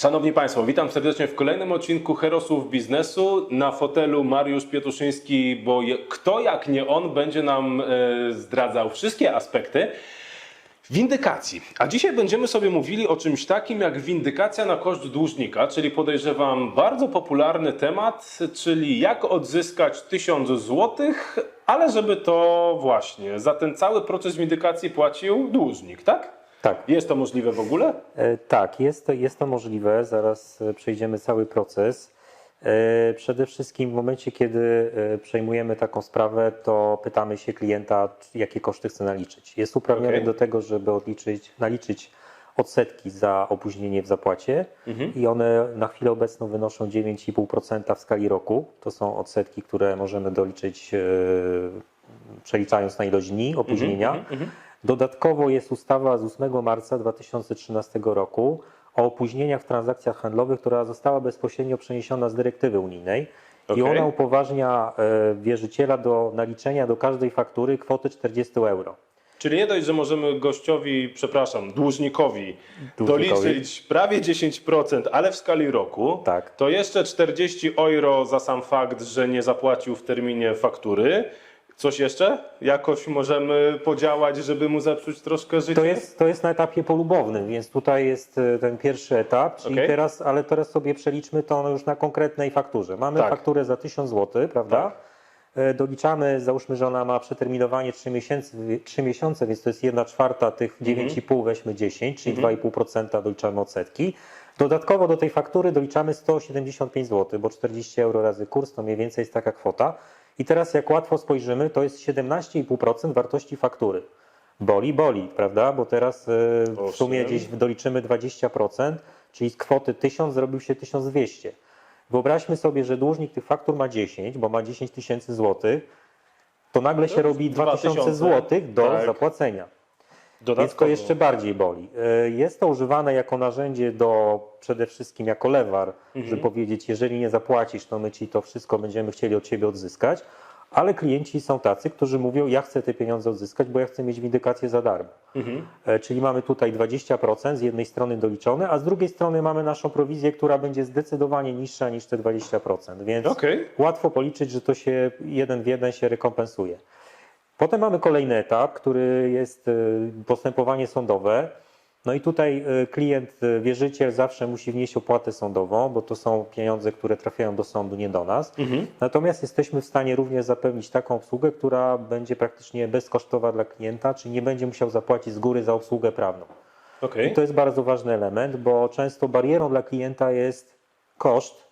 Szanowni Państwo, witam serdecznie w kolejnym odcinku Herosów Biznesu. Na fotelu Mariusz Pietuszyński, bo je, kto jak nie on będzie nam e, zdradzał wszystkie aspekty windykacji. A dzisiaj będziemy sobie mówili o czymś takim jak windykacja na koszt dłużnika, czyli podejrzewam bardzo popularny temat, czyli jak odzyskać 1000 zł, ale żeby to właśnie za ten cały proces windykacji płacił dłużnik, tak? Tak, Jest to możliwe w ogóle? e, tak, jest to, jest to możliwe. Zaraz e, przejdziemy cały proces. E, Przede wszystkim w momencie, kiedy przejmujemy taką sprawę, to pytamy się klienta, jakie koszty chce naliczyć. Jest uprawniony Okej. do tego, żeby odliczyć, naliczyć odsetki za opóźnienie w zapłacie i one na chwilę obecną wynoszą 9,5% w skali roku. To są odsetki, które możemy doliczyć przeliczając na ilość dni opóźnienia. Dodatkowo jest ustawa z 8 marca 2013 roku o opóźnieniach w transakcjach handlowych, która została bezpośrednio przeniesiona z dyrektywy unijnej. I Okej. ona upoważnia e, wierzyciela do naliczenia do każdej faktury kwoty 40 euro. Czyli nie dość, że możemy gościowi, przepraszam, dłużnikowi, Dłużnikowi. doliczyć prawie 10%, ale w skali roku, Tak. to jeszcze 40 euro za sam fakt, że nie zapłacił w terminie faktury. Coś jeszcze? Jakoś możemy podziałać, żeby mu zepsuć troszkę życie? To jest, to jest na etapie polubownym, więc tutaj jest e, ten pierwszy etap, czyli Okej. teraz, ale teraz sobie przeliczmy to już na konkretnej fakturze. Mamy Tak. fakturę za 1000 zł, prawda? E, Doliczamy, załóżmy, że ona ma przeterminowanie 3 miesiące, 3 miesiące więc to jest 1 czwarta tych Mhm. 9,5 weźmy 10, czyli 2,5% doliczamy odsetki. Dodatkowo do tej faktury doliczamy 175 zł, bo 40 euro razy kurs to mniej więcej jest taka kwota. I teraz jak łatwo spojrzymy, to jest 17,5% wartości faktury. Boli, boli, prawda? Bo teraz e, w sumie gdzieś doliczymy 20%, czyli z kwoty 1000 zrobił się 1200. Wyobraźmy sobie, że dłużnik tych faktur ma 10, bo ma 10 tysięcy złotych, to nagle się To robi 2000 2000, złotych do tak. zapłacenia. Więc to Dodatkowo. jeszcze bardziej boli. E, Jest to używane jako narzędzie do przede wszystkim jako lewar, żeby powiedzieć, jeżeli nie zapłacisz, to my ci to wszystko będziemy chcieli od ciebie odzyskać. Ale klienci są tacy, którzy mówią, ja chcę te pieniądze odzyskać, bo ja chcę mieć windykację za darmo. E, Czyli mamy tutaj 20% z jednej strony doliczone, a z drugiej strony mamy naszą prowizję, która będzie zdecydowanie niższa niż te 20%. Więc Okej. łatwo policzyć, że to się jeden w jeden się rekompensuje. Potem mamy kolejny etap, który jest y, postępowanie sądowe. No i tutaj y, klient, y, wierzyciel zawsze musi wnieść opłatę sądową, bo to są pieniądze, które trafiają do sądu, nie do nas. Natomiast jesteśmy w stanie również zapewnić taką obsługę, która będzie praktycznie bezkosztowa dla klienta, czyli nie będzie musiał zapłacić z góry za obsługę prawną. Okej. I to jest bardzo ważny element, bo często barierą dla klienta jest koszt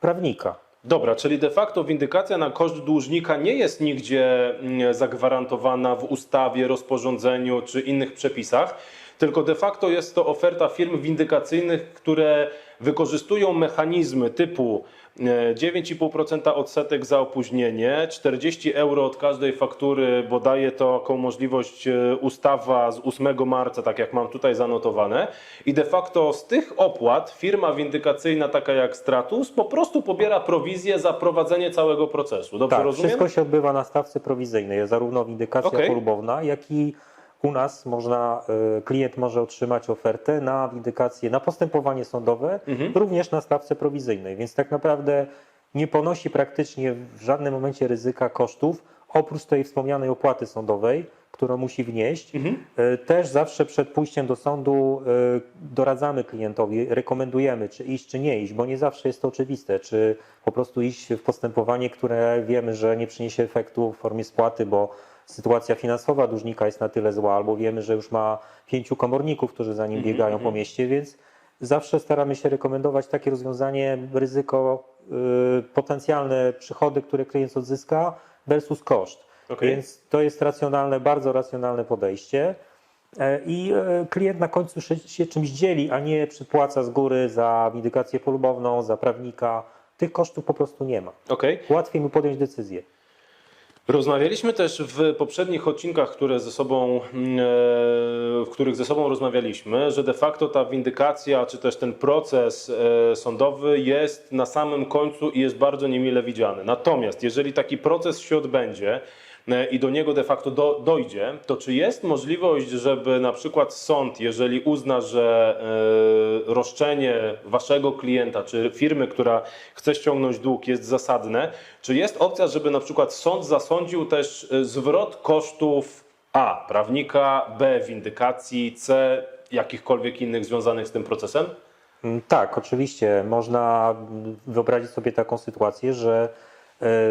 prawnika. Dobra, czyli de facto windykacja na koszt dłużnika nie jest nigdzie mm, zagwarantowana w ustawie, rozporządzeniu czy innych przepisach, tylko de facto jest to oferta firm windykacyjnych, które wykorzystują mechanizmy typu 9,5% odsetek za opóźnienie, 40 euro od każdej faktury, bo daje to taką możliwość e, ustawa z 8 marca, tak jak mam tutaj zanotowane. I de facto z tych opłat firma windykacyjna, taka jak Stratus, po prostu pobiera prowizję za prowadzenie całego procesu. Dobrze Tak, rozumiem? wszystko się odbywa na stawce prowizyjnej, zarówno windykacja Okej. polubowna, jak i u nas można, y, klient może otrzymać ofertę na windykację, na postępowanie sądowe, Mhm. również na stawce prowizyjnej, więc tak naprawdę nie ponosi praktycznie w żadnym momencie ryzyka kosztów, oprócz tej wspomnianej opłaty sądowej, którą musi wnieść. Mhm. Y, Też zawsze przed pójściem do sądu y, doradzamy klientowi, rekomendujemy, czy iść, czy nie iść, bo nie zawsze jest to oczywiste, czy po prostu iść w postępowanie, które wiemy, że nie przyniesie efektu w formie spłaty, bo sytuacja finansowa dłużnika jest na tyle zła, albo wiemy, że już ma pięciu komorników, którzy za nim biegają po mieście, więc zawsze staramy się rekomendować takie rozwiązanie, ryzyko, y, potencjalne przychody, które klient odzyska versus koszt. Okej. Więc to jest racjonalne, bardzo racjonalne podejście. E, I e, klient na końcu się- czymś dzieli, a nie przypłaca z góry za windykację polubowną, za prawnika. Tych kosztów po prostu nie ma. Okej. Łatwiej mu podjąć decyzję. Rozmawialiśmy też w poprzednich odcinkach, które ze sobą, mm, e, w których ze sobą rozmawialiśmy, że de facto ta windykacja, czy też ten proces e, sądowy jest na samym końcu i jest bardzo niemile widziany. Natomiast jeżeli taki proces się odbędzie, i do niego de facto do, dojdzie, to czy jest możliwość, żeby na przykład sąd, jeżeli uzna, że e, roszczenie waszego klienta czy firmy, która chce ściągnąć dług jest zasadne, czy jest opcja, żeby na przykład sąd zasądził też e, zwrot kosztów A, prawnika, B, windykacji, C, jakichkolwiek innych związanych z tym procesem? Mm, Tak, oczywiście. Można wyobrazić sobie taką sytuację, że e,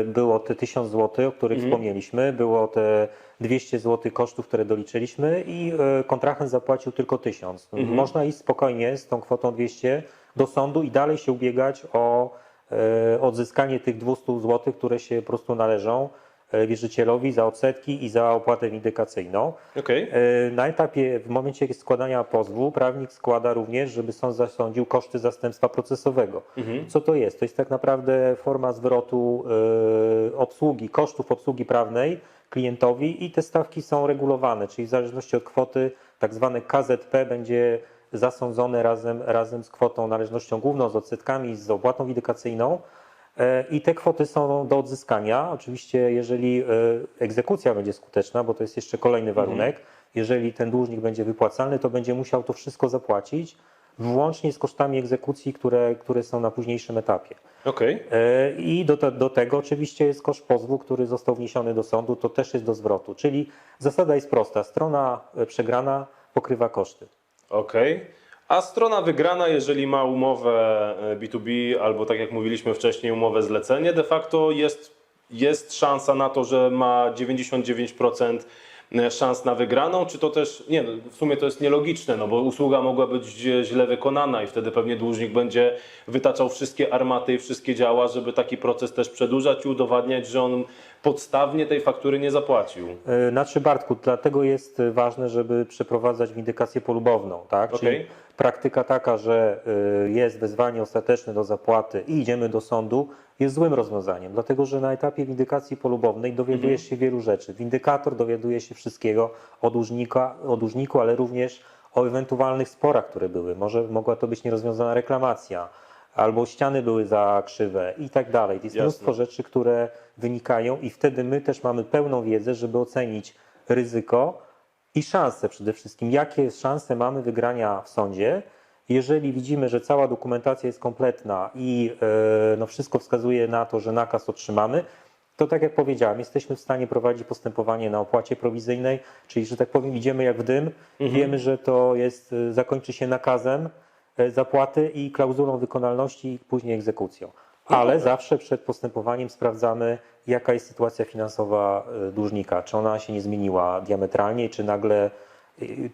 było te 1000 zł, o których wspomnieliśmy, było te 200 zł kosztów, które doliczyliśmy i e, kontrahent zapłacił tylko 1000. Można iść spokojnie z tą kwotą 200 do sądu i dalej się ubiegać o e, odzyskanie tych 200 zł, które się po prostu należą. e, wierzycielowi za odsetki i za opłatę windykacyjną. Okej. E, Na etapie, w momencie składania pozwu, prawnik składa również, żeby sąd zasądził koszty zastępstwa procesowego. Co to jest? To jest tak naprawdę forma zwrotu e, obsługi, kosztów obsługi prawnej klientowi i te stawki są regulowane, czyli w zależności od kwoty, tak zwane KZP będzie zasądzone razem, razem z kwotą należnością główną, z odsetkami, z opłatą windykacyjną. E, I te kwoty są do odzyskania. Oczywiście, jeżeli e, egzekucja będzie skuteczna, bo to jest jeszcze kolejny warunek, jeżeli ten dłużnik będzie wypłacalny, to będzie musiał to wszystko zapłacić, włącznie z kosztami egzekucji, które, które są na późniejszym etapie. Okej. E, I do, te, do tego oczywiście jest koszt pozwu, który został wniesiony do sądu, to też jest do zwrotu. Czyli zasada jest prosta: strona przegrana pokrywa koszty. Okej. A strona wygrana, jeżeli ma umowę e, B2B albo tak jak mówiliśmy wcześniej, umowę zlecenie, de facto jest, jest szansa na to, że ma 99% szans na wygraną, czy to też, nie, no, w sumie to jest nielogiczne, no bo usługa mogła być źle- wykonana i wtedy pewnie dłużnik będzie wytaczał wszystkie armaty i wszystkie działa, żeby taki proces też przedłużać i udowadniać, że on podstawnie tej faktury nie zapłacił. E, Znaczy Bartku, dlatego jest e, ważne, żeby przeprowadzać windykację polubowną, tak? Okej. Czyli praktyka taka, że e, jest wezwanie ostateczne do zapłaty i idziemy do sądu, jest złym rozwiązaniem, dlatego że na etapie windykacji polubownej dowiadujesz się wielu rzeczy. Windykator dowiaduje się wszystkiego o, dłużnika, o dłużniku, ale również o ewentualnych sporach, które były. Może mogła to być nierozwiązana reklamacja, albo ściany były za krzywe i tak dalej. Jest Jasne. mnóstwo rzeczy, które wynikają i wtedy my też mamy pełną wiedzę, żeby ocenić ryzyko i szanse przede wszystkim. Jakie szanse mamy wygrania w sądzie, jeżeli widzimy, że cała dokumentacja jest kompletna i e, no wszystko wskazuje na to, że nakaz otrzymamy, to tak jak powiedziałem, jesteśmy w stanie prowadzić postępowanie na opłacie prowizyjnej, czyli że tak powiem idziemy jak w dym, wiemy, że to jest, e, zakończy się nakazem e, zapłaty i klauzulą wykonalności i później egzekucją. Ale zawsze przed postępowaniem sprawdzamy, jaka jest sytuacja finansowa dłużnika, czy ona się nie zmieniła diametralnie, czy nagle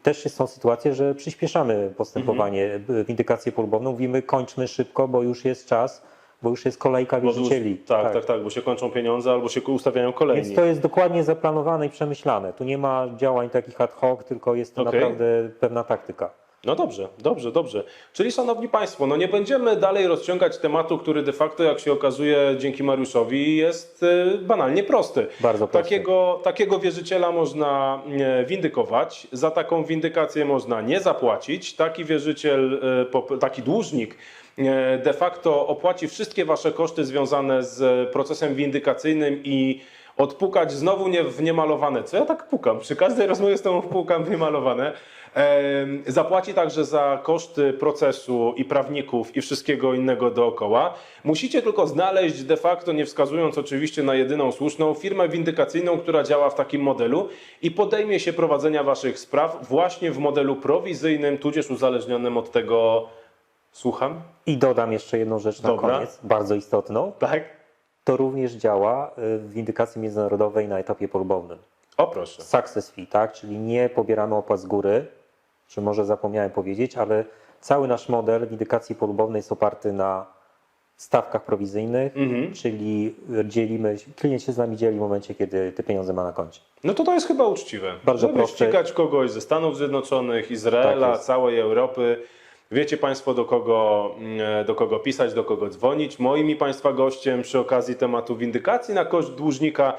też są sytuacje, że przyspieszamy postępowanie, mhm. windykację polubowną, mówimy kończmy szybko, bo już jest czas, bo już jest kolejka wierzycieli. Tak, tak, tak, bo się kończą pieniądze albo się ustawiają kolejni. Więc to jest dokładnie zaplanowane i przemyślane. Tu nie ma działań takich ad hoc, tylko jest to Okej. naprawdę pewna taktyka. No dobrze, dobrze, dobrze. Czyli szanowni Państwo, no nie będziemy dalej rozciągać tematu, który de facto, jak się okazuje, dzięki Mariuszowi jest y, banalnie prosty. Bardzo prosty. Takiego, takiego wierzyciela można e, windykować, za taką windykację można nie zapłacić. Taki wierzyciel, e, taki dłużnik e, de facto opłaci wszystkie Wasze koszty związane z procesem windykacyjnym i odpukać znowu nie, w niemalowane. Co ja tak pukam? Przy każdej rozmowie z Tobą wpukam w niemalowane. Em, Zapłaci także za koszty procesu i prawników i wszystkiego innego dookoła. Musicie tylko znaleźć de facto, nie wskazując oczywiście na jedyną słuszną, firmę windykacyjną, która działa w takim modelu i podejmie się prowadzenia Waszych spraw właśnie w modelu prowizyjnym, tudzież uzależnionym od tego. Słucham? I dodam jeszcze jedną rzecz na Dobra. koniec, bardzo istotną. Tak? To również działa y, w windykacji międzynarodowej na etapie polubownym. O proszę. Success fee, tak? Czyli nie pobieramy opłat z góry, czy może zapomniałem powiedzieć, ale cały nasz model windykacji polubownej jest oparty na stawkach prowizyjnych, Mhm. czyli dzielimy, klient się z nami dzieli w momencie, kiedy te pieniądze ma na koncie. No to to jest chyba uczciwe. Bardzo Żeby proste. ścigać kogoś ze Stanów Zjednoczonych, Izraela, Tak całej Europy. Wiecie Państwo, do kogo, mm, do kogo pisać, do kogo dzwonić. Moim i Państwa gościem przy okazji tematu windykacji na koszt dłużnika,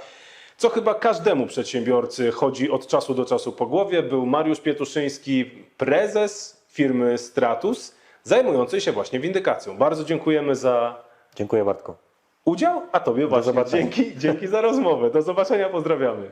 co chyba każdemu przedsiębiorcy chodzi od czasu do czasu po głowie, był Mariusz Pietuszyński, prezes firmy Stratus, zajmującej się właśnie windykacją. Bardzo dziękujemy za Dziękuję Bartku. udział, a Tobie właśnie zobaczenia. dzięki, dzięki za rozmowę. Do zobaczenia, pozdrawiamy.